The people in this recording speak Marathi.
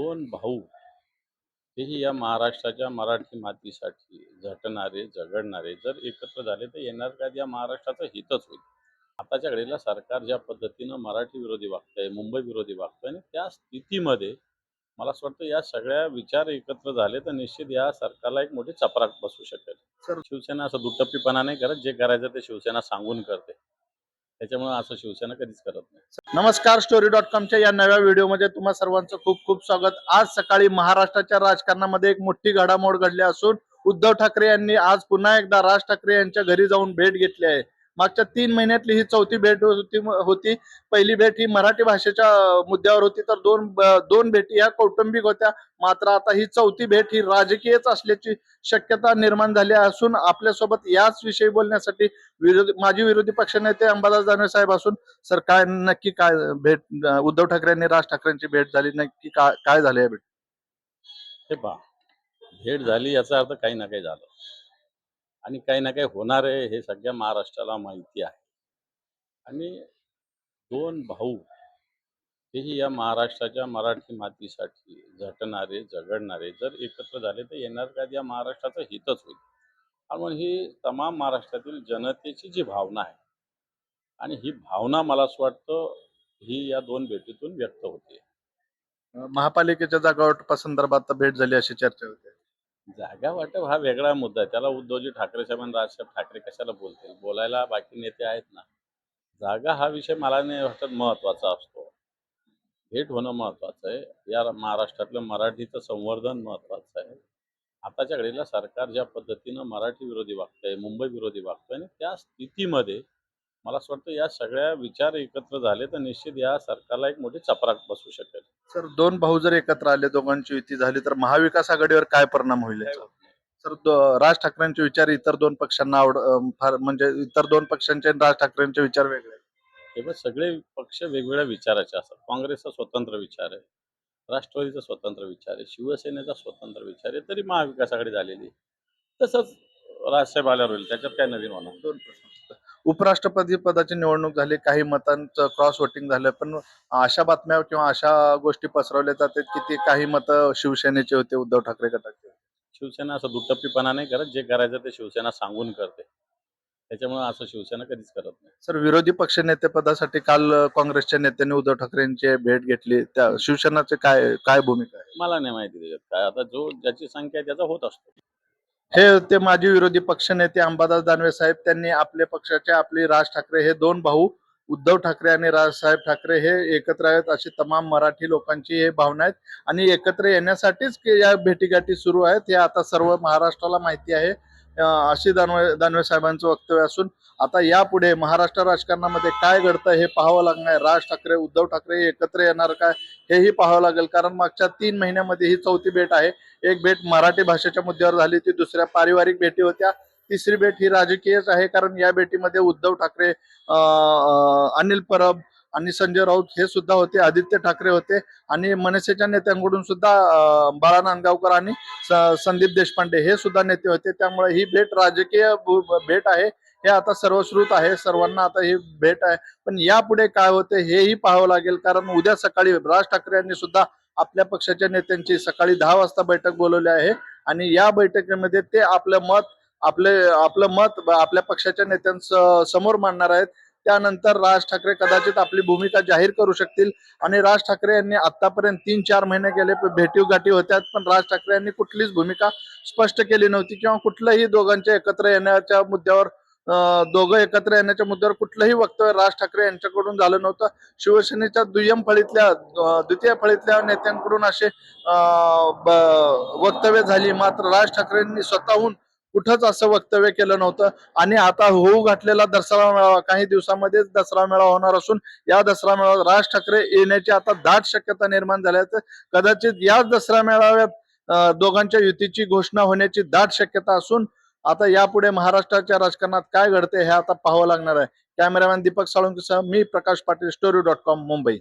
दोन भाऊ हेही या महाराष्ट्राच्या मराठी मातीसाठी झटणारे झगडणारे. जर एकत्र झाले तर येणार काय या महाराष्ट्राचं हितच होईल. आताच्या घडीला सरकार ज्या पद्धतीनं मराठी विरोधी वागतंय मुंबई विरोधी वागतंय आणि त्या स्थितीमध्ये मला असं वाटतं या सगळ्या विचार एकत्र झाले तर निश्चित या सरकारला एक मोठी चपराक बसू शकेल. शिवसेना असं दुटप्पीपणा नाही करत. जे करायचं ते शिवसेना सांगून करते. त्याच्यामुळे असं शिवसेना कधीच करत नाही. नमस्कार स्टोरी डॉट कॉमच्या या नव्या व्हिडिओमध्ये तुम्हा सर्वांचं खूप खूप स्वागत. आज सकाळी महाराष्ट्राच्या राजकारणामध्ये एक मोठी घडामोड घडली असून उद्धव ठाकरे यांनी आज पुन्हा एकदा राज ठाकरे यांच्या घरी जाऊन भेट घेतली आहे. मागच्या तीन महिन्यातली ही चौथी भेट होती होती. पहिली भेट ही मराठी भाषेच्या मुद्द्यावर होती. तर दोन दोन भेटी ह्या कौटुंबिक होत्या. मात्र आता ही चौथी भेट ही राजकीयच असल्याची शक्यता निर्माण झाली असून आपल्यासोबत याच विषयी बोलण्यासाठी विरोधी माजी विरोधी पक्षनेते अंबादास दानवे साहेब असून सर काय नक्की काय भेट उद्धव ठाकरे यांनी राज ठाकरेंची भेट झाली नक्की काय काय झालं या भेट हे पहा भेट झाली याचा अर्थ काही ना काही झालं. आणि काही ना काही होणार आहे हे सगळ्या महाराष्ट्राला माहिती आहे. आणि दोन भाऊ हेही या महाराष्ट्राच्या मराठी मातीसाठी झटणारे झगडणारे जर एकत्र झाले तर येणार काय या महाराष्ट्राचं हितच होईल. आणि मग ही तमाम महाराष्ट्रातील जनतेची जी भावना आहे आणि ही भावना मला असं वाटतं ही या दोन भेटीतून व्यक्त होते. महापालिकेच्या जागा वाटपासंदर्भात भेट झाली अशी चर्चा होते. जागा वाटप हा वेगळा मुद्दा आहे. त्याला उद्धवजी ठाकरे साहेब राज राजसाहेब ठाकरे कशाला बोलतील? बोलायला बाकी नेते आहेत ना. जागा हा विषय मला नाही वाटत महत्त्वाचा असतो. भेट होणं महत्वाचं आहे. या महाराष्ट्रातलं मराठीचं संवर्धन महत्वाचं आहे. आताच्या घडीला सरकार ज्या पद्धतीनं मराठी विरोधी वागतंय मुंबई विरोधी वागतंय आणि त्या स्थितीमध्ये मला असं वाटतं या सगळ्या विचार एकत्र झाले तर निश्चित या सरकारला एक मोठी चपराक बसू शकेल सर दोन भाऊ जर एकत्र आले दोघांची युती झाली तर महाविकास आघाडीवर काय परिणाम होईल याचा? सर दो- राज ठाकरेंचे विचार इतर दोन पक्षांना आवड अं, फार म्हणजे इतर दोन पक्षांचे आणि राज ठाकरेंचे विचार वेगळे आहेत. तेव्हा सगळे पक्ष वेगवेगळ्या विचाराचे असतात काँग्रेसचा स्वतंत्र विचार आहे राष्ट्रवादीचा स्वतंत्र विचार आहे शिवसेनेचा स्वतंत्र विचार आहे तरी महाविकास आघाडी झालेली आहे. तसंच राजसाहेब आल्यावर होईल त्याच्यात काय नवीन होणार दोन प्रश्न उपराष्ट्रपती पदाची निवडणूक झाली काही मतांचं क्रॉस वोटिंग झालं पण अशा बातम्या किंवा अशा गोष्टी पसरवल्या जातात की ते काही मतं शिवसेनेचे होते उद्धव ठाकरे गटाचे? शिवसेना असं दुटप्पीपणा नाही करत जे करायचं ते शिवसेना सांगून करते. त्याच्यामुळे असं शिवसेना कधीच करत नाही. सर विरोधी पक्ष नेते पदासाठी काल काँग्रेसच्या नेत्यांनी उद्धव ठाकरेंची भेट घेतली. त्या शिवसेनाचे काय काय भूमिका आहे? मला नाही माहिती त्याच्यात काय. आता जो ज्याची संख्या आहे त्याचा होत असतो. हे होते माजी विरोधी पक्ष नेते अंबादास दानवे साहेब त्यांनी आपले पक्षाचे आपले राज ठाकरे हे दोन भाऊ उद्धव ठाकरे आणि राजसाहेब ठाकरे हे एकत्र आहेत. अशी तमाम मराठी लोकांची हे भावना आहेत. आणि एकत्र येण्यासाठीच या भेटीगाठी सुरू आहेत. हे आता सर्व महाराष्ट्राला माहिती आहे. अशी दानवे दानवे साहेबांचं वक्तव्य असून आता यापुढे महाराष्ट्र राजकारणामध्ये काय घडतं हे पाहावं लागणार राज ठाकरे उद्धव ठाकरे एकत्र येणार काय हेही पाहावं लागेल. कारण मागच्या तीन महिन्यामध्ये ही चौथी भेट आहे. एक भेट मराठी भाषेच्या मुद्द्यावर झाली ती दुसऱ्या पारिवारिक भेटी होत्या. तिसरी भेट ही राजकीयच आहे कारण या भेटीमध्ये उद्धव ठाकरे अनिल परब आणि संजय राऊत हे सुद्धा होते आदित्य ठाकरे होते आणि मनसेच्या नेत्यांकडून सुद्धा बाळा नांदगावकर आणि संदीप देशपांडे हे सुद्धा नेते होते. त्यामुळे ही भेट राजकीय भेट आहे. हे आता सर्वश्रुत आहे. सर्वांना आता ही भेट आहे. पण यापुढे काय होते हेही पाहावं लागेल. कारण उद्या सकाळी राज ठाकरे यांनी सुद्धा आपल्या पक्षाच्या नेत्यांची सकाळी दहा वाजता बैठक बोलवली आहे. आणि या बैठकीमध्ये ते आपलं मत आपले आपलं मत आपल्या पक्षाच्या नेत्यांस समोर मांडणार आहेत. त्यानंतर राज ठाकरे कदाचित आपली भूमिका जाहीर करू शकतील. आणि राज ठाकरे यांनी आतापर्यंत तीन चार महिने गेले भेटी गाठी होत्या पण राज ठाकरे यांनी कुठलीच भूमिका स्पष्ट केली नव्हती किंवा कुठलंही दोघांच्या एकत्र येण्याच्या मुद्द्यावर दोघं एकत्र येण्याच्या मुद्द्यावर कुठलंही वक्तव्य राज ठाकरे यांच्याकडून झालं नव्हतं. शिवसेनेच्या दुय्यम फळीतल्या द्वितीय फळीतल्या नेत्यांकडून असे वक्तव्य झाली. मात्र राज ठाकरेंनी स्वतःहून कुठंच असं वक्तव्य केलं नव्हतं. आणि आता होऊ घातलेला दसरा मेळावा काही दिवसामध्येच दसरा मेळावा होणार असून या दसरा मेळाव्यात राज ठाकरे येण्याची आता दाट शक्यता निर्माण झाल्याचं कदाचित याच दसरा मेळाव्यात दोघांच्या युतीची घोषणा होण्याची दाट शक्यता असून आता यापुढे महाराष्ट्राच्या राजकारणात काय घडते हे आता पाहावं लागणार आहे. कॅमेरामॅन दीपक साळुंकीसह मी Prakash Patil story dot com Mumbai.